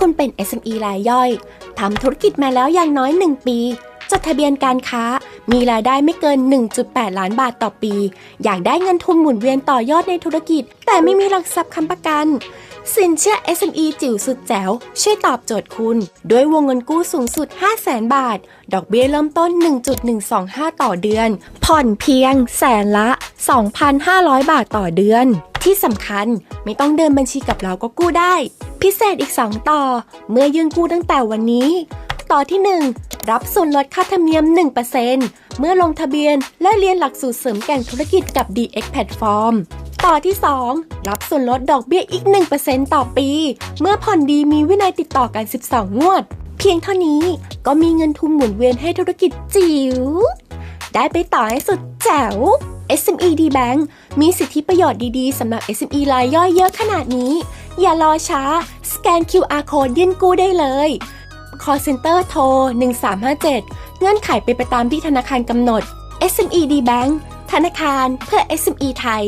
คุณเป็น SME รายย่อยทำธุรกิจมาแล้วอย่างน้อย 1 ปี จดทะเบียนการค้า มีรายได้ไม่เกิน 1.8 ล้านบาทต่อปี อยากได้เงินทุนหมุนเวียนต่อยอดในธุรกิจ แต่ไม่มีหลักทรัพย์ค้ำประกัน สินเชื่อ SME จิ๋วสุดแจ๋ว ช่วยตอบโจทย์คุณ ด้วยวงเงินกู้สูงสุด 500,000บาท ดอกเบี้ยเริ่มต้น 1.125 ต่อเดือน ผ่อนเพียงแสนละ 2,500 บาทต่อเดือน ที่สำคัญไม่ต้องเดินบัญชีกับเราก็กู้ได้ พิเศษอีก 2 ต่อ เมื่อยื่นกู้ตั้งแต่วันนี้ ต่อที่ 1 รับส่วนลดค่าธรรมเนียม 1%เมื่อลงทะเบียนและเรียนหลักสูตรเสริมแก่งธุรกิจกับ DX Platform ต่อที่ 2 รับส่วนลดดอกเบี้ยอีก 1%ต่อปี เมื่อผ่อนดีมีวินัยติดต่อกัน 12 งวด เพียงเท่านี้ก็มีเงินทุนหมุนเวียนให้ธุรกิจจิ๋วได้ไปต่อให้สุดแจ๋ว SME D Bank มีสิทธิประโยชน์ดีๆสำหรับ SME รายย่อยเยอะขนาดนี้ อย่ารอช้า สแกน QR code ยื่นกู้ได้เลย call center โทร 1357 เงื่อนไขเป็นไปตามที่ธนาคารกำหนด SME D Bank ธนาคารเพื่อ SME ไทย